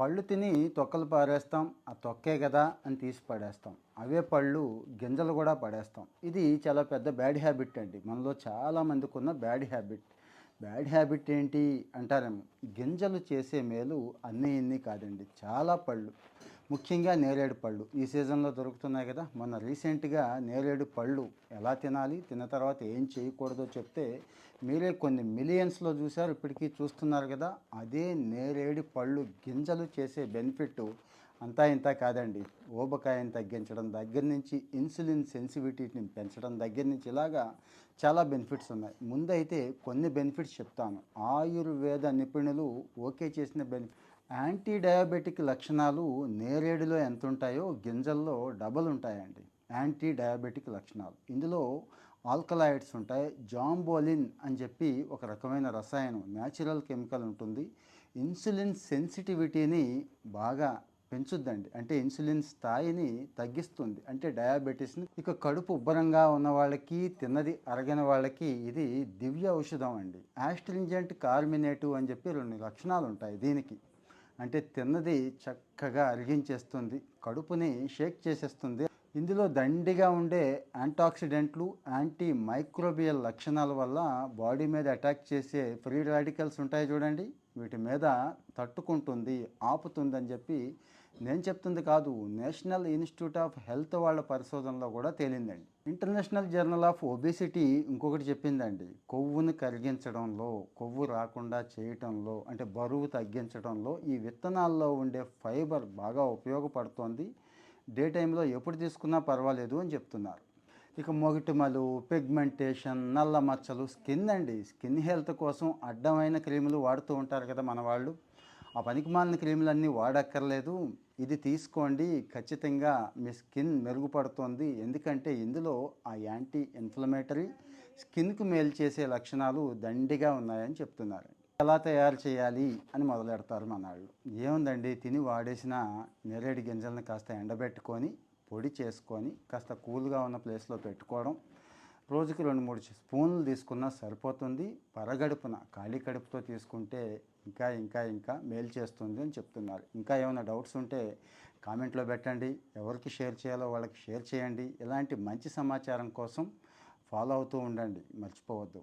పళ్ళు తిని తొక్కలు పారేస్తాం. ఆ తొక్కే కదా అని తీసి పడేస్తాం. అవే పళ్ళు గింజలు కూడా పడేస్తాం. ఇది చాలా పెద్ద బ్యాడ్ హ్యాబిట్ అండి. మనలో చాలామందికి ఉన్న బ్యాడ్ హ్యాబిట్. బ్యాడ్ హ్యాబిట్ ఏంటి అంటారేమో. గింజలు చేసే మేలు అన్నీ ఇన్ని కాదండి. చాలా పళ్ళు. ముఖ్యంగా నేరేడు పళ్ళు ఈ సీజన్లో దొరుకుతున్నాయి కదా. మొన్న రీసెంట్గా నేరేడు పళ్ళు ఎలా తినాలి తిన్న తర్వాత ఏం చేయకూడదో చెప్తే మీరే కొన్ని మిలియన్స్లో చూశారు ఇప్పటికీ చూస్తున్నారు కదా. అదే నేరేడు పళ్ళు గింజలు చేసే బెనిఫిట్ అంతా ఇంత కాదండి. ఊబకాయం తగ్గించడం దగ్గర నుంచి ఇన్సులిన్ సెన్సిటివిటీని పెంచడం దగ్గర నుంచి ఇలాగా చాలా బెనిఫిట్స్ ఉన్నాయి. ముందైతే కొన్ని బెనిఫిట్స్ చెప్తాను. ఆయుర్వేద నిపుణులు ఓకే చేసిన బెనిఫిట్ యాంటీ డయాబెటిక్ లక్షణాలు నేరేడులో ఎంత ఉంటాయో గింజల్లో డబల్ ఉంటాయండి యాంటీ డయాబెటిక్ లక్షణాలు. ఇందులో ఆల్కలాయిడ్స్ ఉంటాయి. జాంబోలిన్ అని చెప్పి ఒక రకమైన రసాయనం న్యాచురల్ కెమికల్ ఉంటుంది. ఇన్సులిన్ సెన్సిటివిటీని బాగా పెంచుద్దండి. అంటే ఇన్సులిన్ స్థాయిని తగ్గిస్తుంది. అంటే డయాబెటీస్ని ఇక కడుపు ఉబ్బరంగా ఉన్న వాళ్ళకి తిన్నది అరగని వాళ్ళకి ఇది దివ్య ఔషధం అండి. యాస్ట్రింజెంట్ కార్మినేటివ్ అని చెప్పి రెండు లక్షణాలు ఉంటాయి దీనికి. అంటే తిన్నది చక్కగా అరిగించేస్తుంది. కడుపుని షేక్ చేసేస్తుంది. ఇందులో దండిగా ఉండే యాంటాక్సిడెంట్లు యాంటీ మైక్రోబియల్ లక్షణాల వల్ల బాడీ మీద అటాక్ చేసే ఫ్రీ రాడికల్స్ ఉంటాయి చూడండి. వీటి మీద తట్టుకుంటుంది ఆపుతుంది అని చెప్పి నేను చెప్తుంది కాదు నేషనల్ ఇన్స్టిట్యూట్ ఆఫ్ హెల్త్ వాళ్ళ పరిశోధనలో కూడా తేలిందండి. ఇంటర్నేషనల్ జర్నల్ ఆఫ్ ఒబేసిటీ ఇంకొకటి చెప్పిందండి. కొవ్వును కరిగించడంలో కొవ్వు రాకుండా చేయటంలో అంటే బరువు తగ్గించడంలో ఈ విత్తనాల్లో ఉండే ఫైబర్ బాగా ఉపయోగపడుతోంది. డే టైంలో ఎప్పుడు తీసుకున్నా పర్వాలేదు అని చెప్తున్నారు. ఇక మొగిటిమలు పిగ్మెంటేషన్ నల్ల మచ్చలు స్కిన్ అండి. స్కిన్ హెల్త్ కోసం అడ్డమైన క్రీములు వాడుతూ ఉంటారు కదా మన వాళ్ళు. ఆ పనికిమాలిన క్రీములన్నీ వాడక్కర్లేదు. ఇది తీసుకోండి. ఖచ్చితంగా మీ స్కిన్ మెరుగుపడుతోంది. ఎందుకంటే ఇందులో ఆ యాంటీ ఇన్ఫ్లమేటరీ స్కిన్కు మేలు చేసే లక్షణాలు దండిగా ఉన్నాయని చెప్తున్నారు. ఎలా తయారు చేయాలి అని మొదలెడతారు మన వాళ్ళు ఏముందండి? తిని వాడేసిన నేరేడు గింజలను కాస్త ఎండబెట్టుకొని పొడి చేసుకొని కాస్త కూల్గా ఉన్న ప్లేస్లో పెట్టుకోవడం రోజుకి రెండు మూడు స్పూన్లు తీసుకున్నా సరిపోతుంది. పరగడుపున ఖాళీ కడుపుతో తీసుకుంటే ఇంకా ఇంకా ఇంకా మేలు చేస్తుంది అని చెప్తున్నారు. ఇంకా ఏమైనా డౌట్స్ ఉంటే కామెంట్లో పెట్టండి. ఎవరికి షేర్ చేయాలో వాళ్ళకి షేర్ చేయండి. ఇలాంటి మంచి సమాచారం కోసం ఫాలో అవుతూ ఉండండి. మర్చిపోవద్దు.